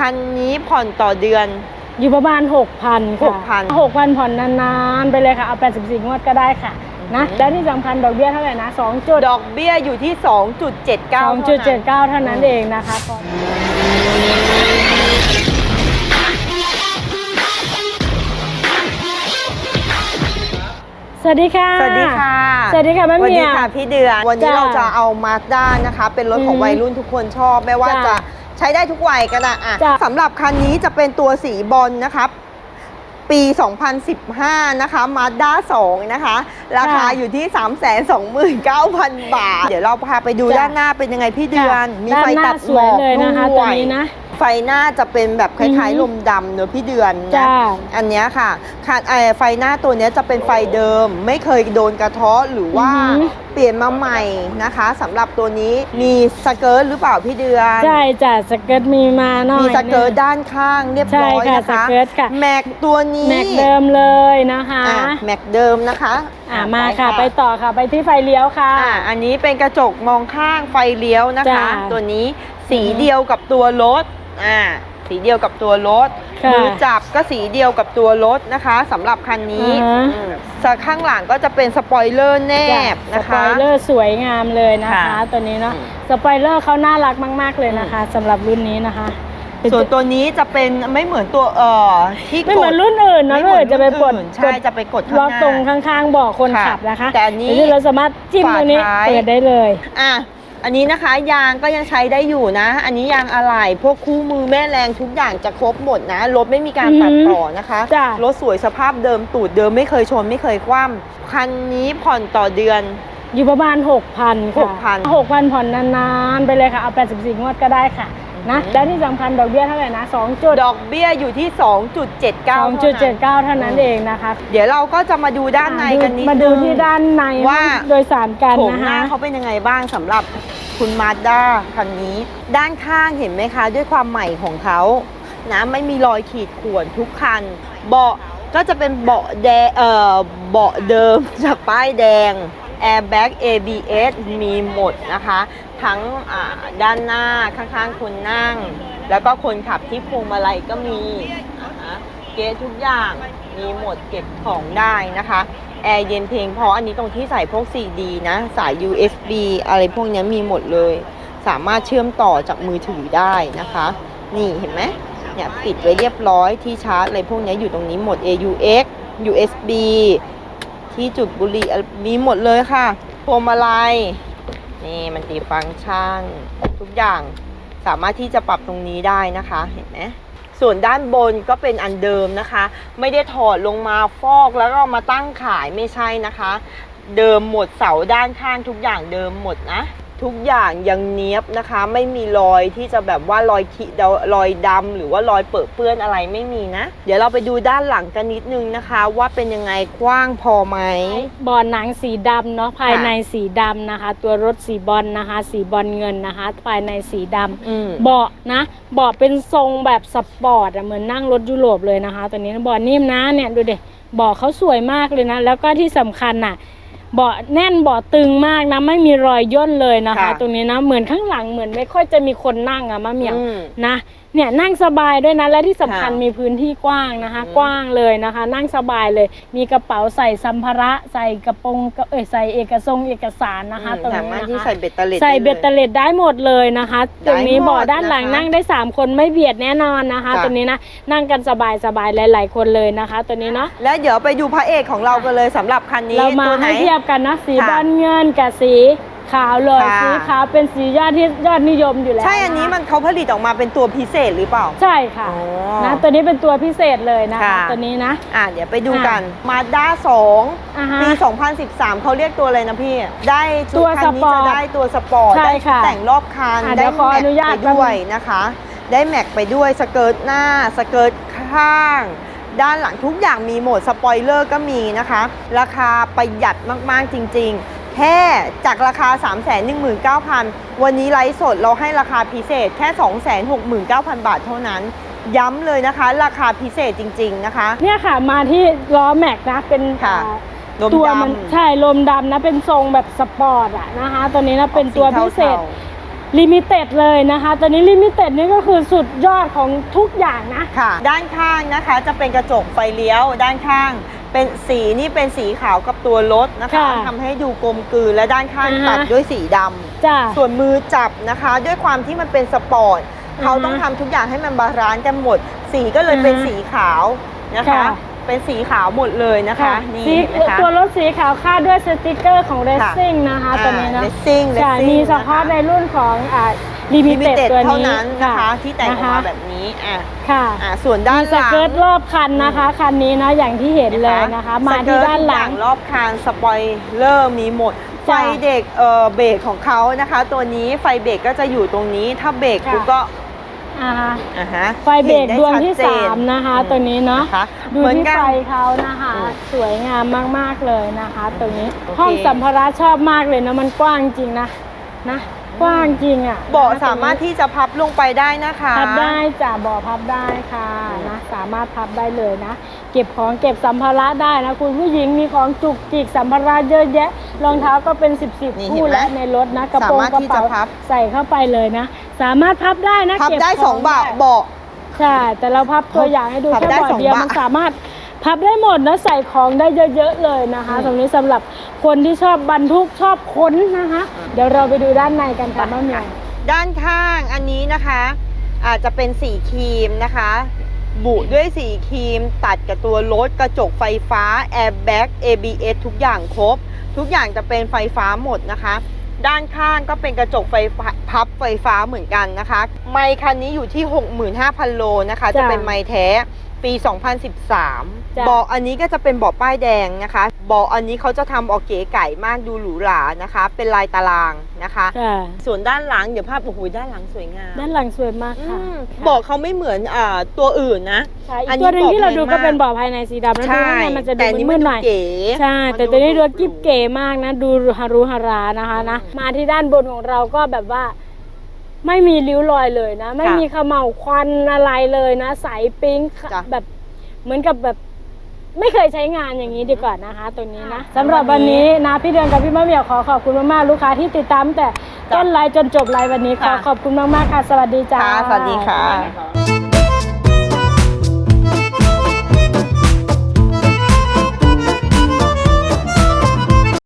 คันนี้ผ่อนต่อเดือน อยู่ประมาณ 6,000ค่ะ6,000 6,000 ผ่อนนานๆ ไปเลยค่ะ เอา 84 งวดก็ได้ค่ะ นะอือหือและที่สำคัญดอกเบี้ยเท่าไหร่นะ2จุดดอกเบี้ยอยู่ที่ 2.79 2.79 เท่านั้นเองนะคะก่อนสวัสดีค่ะ สวัสดีค่ะ สวัสดีค่ะแม่สวัสเมีดียค่ะพี่เดือน วันนี้จ้าเราจะเอามาสด้านะคะ เป็นรถของอืมวัยรุ่นทุกคนชอบ ไม่ว่าจ้าจะ ใช้ได้ทุกวัยก็ได้อะจ้าสำหรับคันนี้จะเป็นตัวสีบอลนะครับ ปี 2015 นะคะมาด้า2นะคะ ราคาอยู่ที่ 329,000 บาท เดี๋ยวเราพาไปดูด้านหน้าเป็นยังไงพี่เดือน มีด้าไฟนหน้าตัดสหมวยอกเลยนะคะด้ตัววยนี้นะ ไฟหน้าจะเป็นแบบคล้ายอือหืๆอลมดำเนอะพี่เดือนจ้านะอันเนี้ยค่ะค่ะไอไฟหน้าตัวเนี้ยจะเป็นไฟเดิม ไม่เคยโดนกระเทาะหรือว่าอือหือ เปลี่ยนมาใหม่นะคะสำหรับตัวนี้มีสเกิร์ตหรือเปล่าพี่เดือน ใช่จ้ะสเกิร์ตมีมาหน่อยมีสเกิร์ตด้านข้างเรียบร้อยใช่ค่ะนะคะสเกิร์ตค่ะแม็กตัวนี้แม็กเดิมเลยนะคะ อะแม็กเดิมนะคะอ่ามาค่ะ ไปต่อค่ะไปที่ไฟเลี้ยวค่ะ อะอันนี้เป็นกระจกมองข้างไฟเลี้ยวนะคะ จ้ะตัวนี้สีอือหือเดียวกับตัวรถ อ่าสีเดียวกับตัวรถค่ะมือจับก็สีเดียวกับตัวรถนะคะสำหรับคันนี้อ่าฮะ อืมส่วนข้างหลังก็จะเป็นสปอยเลอร์แนบสนะปคะ อยเลอร์สวยงามเลยนะคะ ค่ะตัวนี้เนาะอืม สปอยเลอร์เขาน่ารักมาก ๆเลยนะคะสำหรับรุ่นนี้นะคะส่วนตัวนี้จะเป็นไม่เหมือนตัวเอ่อที่ไม่เหมือนกด รุ่นอื่นนะไม่รุ่นเหมือื่อนนจะไปกดรุ่นอื่นใช่จะไปกดข้างหน้าล็อกตรงข้างๆเบอกคนขับนะคะแต่อันนี้เดี๋ยวเราสามารถจิ้มตรงนี้ฝาท้าย เปิดได้เลย อะ อันนี้นะคะยางก็ยังใช้ได้อยู่นะ อันนี้ยางอะไหล่พวกคู่มือแม่แรงทุกอย่างจะครบหมดนะรถไม่มีการอือหือตัดต่อนะคะจ้ะ รถสวยสภาพเดิมตูดเดิมไม่เคยชนไม่เคยคว่ำคันนี้ผ่อนต่อเดือน อยู่ประมาณ 6,000 ค่ะ6,000 6,000 ผ่อนนานๆ ไปเลยค่ะ เอา 84 งวดก็ได้ค่ะ นะอือหือและที่สำคัญดอกเบี้ยเท่าไหร่นะ2จุดดอกเบี้ยอยู่ที่ 2.79เท่านั้น2.79 เท่านั้นเองนะคะเดี๋ยวเราก็จะมาดูด้านในกันนิดมานึดูงที่ด้านในว่าโดยสารกันโฉมนะหน้าคะเขาเป็นยังไงบ้างสำหรับคุณมาด้าคันนี้ ด้านข้างเห็นไหมคะ ด้วยความใหม่ของเขานะไม่มีรอยขีดข่วนทุกคัน เบาะก็จะเป็นเบาะแดงเอ่อเบาะเดิมจากป้ายแดง Airbag ABS มีหมดนะคะ ทั้งด้านหน้าข้างๆคนนั่ง แล้วก็คนขับที่พวงมาลัยก็มีเกะทุกอย่างมีหมดเก็บของได้นะคะแอร์เย็นเพลงเพราะอันนี้ตรงที่ใส่พวก CD นะ สาย USB อะไรพวกนี้มีหมดเลย สามารถเชื่อมต่อจากมือถือได้นะคะ นี่เห็นไหมเนี่ยปิดไว้เรียบร้อยที่ชาร์จอะไรพวกนี้อยู่ตรงนี้หมด AUX USB ที่จุดบุหรี่มีหมดเลยค่ะพวงมาลัย นี่มันตีฟังก์ชัน ทุกอย่างสามารถที่จะปรับตรงนี้ได้นะคะเห็นไหมส่วนด้านบนก็เป็นอันเดิมนะคะ ไม่ได้ถอดลงมาฟอกแล้วก็มาตั้งขายไม่ใช่นะคะ เดิมหมดเสาด้านข้างทุกอย่างเดิมหมดนะ ทุกอย่างยังเนี้ยบนะคะ ไม่มีรอยที่จะแบบว่ารอยขีดรอยดำหรือว่ารอยเปื้อนเปื้อนอะไรไม่มีนะ เดี๋ยวเราไปดูด้านหลังกันนิดนึงนะคะ ว่าเป็นยังไงกว้างพอไหมบอลหนังสีดำเนาะภายในสีดำนะคะ ตัวรถสีบอลนะคะ สีบอลเงินนะคะ ภายในสีดำอืมเบาะนะเบาะเป็นทรงแบบสปอร์ตอะเหมือนนั่งรถยุโรปเลยนะคะ ตัวนี้นะเบาะนิ่มนะเนี่ยดูดิเบาะเขาสวยมากเลยนะ แล้วก็ที่สำคัญน่ะ เบาะแน่นเบาะตึงมากนะไม่มีรอยย่นเลยนะคะ ค่ะตรงนี้นะเหมือนข้างหลังเหมือนไม่ค่อยจะมีคนนั่งอะมะเหมียวอืม นะ เนี่ยนั่งสบายด้วยนะและที่สำคัญค่ะมีพื้นที่กว้างนะคะ อืม กว้างเลยนะคะ นั่งสบายเลย มีกระเป๋าใส่สัมภาระ ใส่กระโปรงเอ้ยใส่เอกสงเอกสารนะคะตรงสานี้มารถนะที่คะ ใส่เบ็ดเตล็ดใส่ได้ลยเบ็ดเตล็ดได้หมดเลยนะคะตรงนี้ได้หมดเบาะด้านหลังนะคะนั่งได้ 3 คนไม่เบียดแน่นอนนะคะ จ้ะ ตัวนี้นะนั่งกันสบายสบายๆหลาย ๆ คนเลยนะคะ ตัวนี้เนาะและเดี๋ยวไปดูพระเอกของเรากันเลยสำหรับคันนี้เรามาตัวไหน ให้เทียบกันนะสีค่ะ บอลเงินกับสี ขาวเลยค่ะ สีขาวเป็นสียอดที่ยอดนิยมอยู่แล้วใช่อันนี้มันเขาผลิตออกมาเป็นตัวพิเศษหรือเปล่า ใช่ค่ะอ๋อนะตัวนี้เป็นตัวพิเศษเลยนะคะ ค่ะ ตัวนี้นะอะเดี๋ยวไปดูอะกันมาด้าอ่าฮะ2ปี 2013 เขาเรียกตัวอะไรนะพี่ ได้ตัวคันนี้สปอร์ตจะได้ตัวสปอร์ต ใช่ได้ค่ะแต่งรอบคัน อะได้เดี๋ยวขอแม็อกนุญาตไปด้วยนะคะ ได้แม็กไปด้วยสเกิร์ตหน้าสเกิร์ตข้าง ด้านหลังทุกอย่างมีหมดสปอยเลอร์ก็มีนะคะ ราคาประหยัดมากๆจริงๆ แค่จากราคา 3 1 9 0 0 0 วันนี้ไลฟ์สดเราให้ราคาพิเศษแค่ 269,000 บาทเท่านั้น ย้ำเลยนะคะ ราคาพิเศษจริง ๆ นะคะ เนี่ยค่ะมาที่ล้อแม็กนะเป็นค่ะอ่าลมตัวดำมันใช่ลมดำนะเป็นทรงแบบสปอร์ตอะนะคะ ตัวนี้นะเป็นตัวพิเศษสีทาลิมิเต็ดเลยนะคะตอนนี้ลิมิเต็ดนี่ก็คือสุดยอดของทุกอย่างนะ ค่ะ ด้านข้างนะคะจะเป็นกระจกไฟเลี้ยว ด้านข้าง เป็นสีนี่เป็นสีขาวกับตัวรถนะคะค่ะทำให้ดูกลมกลืนและด้านข้างอ่าฮะ ตัดด้วยสีดำจ้าส่วนมือจับนะคะ ด้วยความที่มันเป็นสปอร์ตอือฮะเขาต้องทำทุกอย่างให้มันบาลานซ์กันหมด สีก็เลยเป็นอือฮะสีขาวนะคะ ค่ะ เป็นสีขาวหมดเลยนะคะค่ะนี่สีนะคะ ตัวรถสีขาวคาดด้วยสติกเกอร์ของเรซซิ่งนะคะตัวนี้นะเลสซิ่งใช่มีเฉพาะในรุ่นของอ่าลิมิลิมิเต็ดเต็ดตัวเท่านี้นั้นนะคะที่แต่งออกมานะคะแบบนี้อะค่ะอะส่วนด้านมีหสลังเกิร์ตรอบคันนะคะ คันนี้นะอย่างที่เห็นเลยนะคะ มาที่ด้านหลัง สเกิร์ตทุกอย่รอบคานสปอยเลอร์มีหมด ไฟจ้ะเด็กเอ่อเบรกของเขานะคะ ตัวนี้ไฟเบรกก็จะอยู่ตรงนี้ถ้าเบรกค่ะ คุณก็ อ่าฮะอ่าฮะไฟเบรกห็นไดวงที่ชัเจน3นะคะอืมตัวนี้เนาะนะคะดูเหมือนที่กัน ไฟเขานะคะ อืมสวยงามมากๆเลยนะคะตรงนี้โอเค ห้องสัมภาระชอบมากเลยนะมันกว้างจริงนะนะ กว้างจริงอะเบาะนะคะสามารถที่จะพับลงไปได้นะคะ พับได้จ้ะเบาะพับได้ค่ะอืมนะสามารถพับได้เลยนะ เก็บของเก็บสัมภาระได้นะคุณผู้หญิงมีของจุกจิกสัมภาระเยอะแยะรองเท้าก็เป็นสิบสิบนี่คู่เห็นไหมแล้วในรถนะกระโปรงสามารถกระที่จะเป๋าพับใส่เข้าไปเลยนะ สามารถพับได้นะพับเก็บได้ขสองเบาะได้เบาะใช่แต่เราพับตัวอย่างให้ดูพับแค่ได้บอร์สดองเดียวบาทมันสามารถ พับได้หมดนะใส่ของได้เยอะๆเลยนะคะอืมตรงนี้สำหรับคนที่ชอบบรรทุกชอบค้นนะคะ เดี๋ยวเราไปดูด้านในกันค่ะไปมะเหมียวด้านข้างอันนี้นะคะ อาจจะเป็นสีครีมนะคะ บุด้วยสีครีม ตัดกับตัวรถกระจกไฟฟ้าแอร์แบ็ก ABS ทุกอย่างครบ ทุกอย่างจะเป็นไฟฟ้าหมดนะคะ ด้านข้างก็เป็นกระจกไฟฟ้าพับไฟฟ้าเหมือนกันนะคะ ไมค์คันนี้อยู่ที่ 65,000 โลนะคะ จะจ้ะเป็นไมค์แท้ ปี จ้ะ 2013 เบาะอันนี้ก็จะเป็นเบาะป้ายแดงนะคะเบาะอันนี้เขาจะทำออกเก๋ไก่มากดูหรูหรานะคะ เป็นลายตารางนะคะ ค่ะ ส่วนด้านหลังเดี๋ยวภาพโอ้โหด้านหลังสวยงามด้านหลังสวยมากอืค่ะมค่ะบอกเขาไม่เหมือนอ่าตัวอื่นนะใช่อัอีนกนี้ตัวหนึงที่เราดูบอกแพงก็เป็นมากเบาะภายในสีดำแล้วดูข้างในมันจะดูแต่อันนี้มืมันดๆหดูน่อยเก๋ใช่ มันแต่ตัวนี้ดูหรูกิ๊บเก๋มากนะ ดูฮารุฮารานะคะนะอืมมาที่ด้านบนของเราก็แบบว่า ไม่มีริ้วรอยเลยนะ ไม่ค่ะมีเขม่าวควันอะไรเลยนะ ใสปิ๊งจ้ะ แบบเหมือนกับแบบไม่เคยใช้งานอย่างนี้ดีกว่านะคะ ตัวนี้นะค่ะสำหรับวันนี้นะพี่เดือนกับพี่มะเหมียวขอขอบคุณมากๆลูกค้าที่ติดตามตั้งแต่จ้ะต้นไลฟ์จนจบไลฟ์วันนี้ขอค่ะ ขอบคุณมากๆค่ะ สวัสดีจ้า ค่ะ สวัสดีค่ะ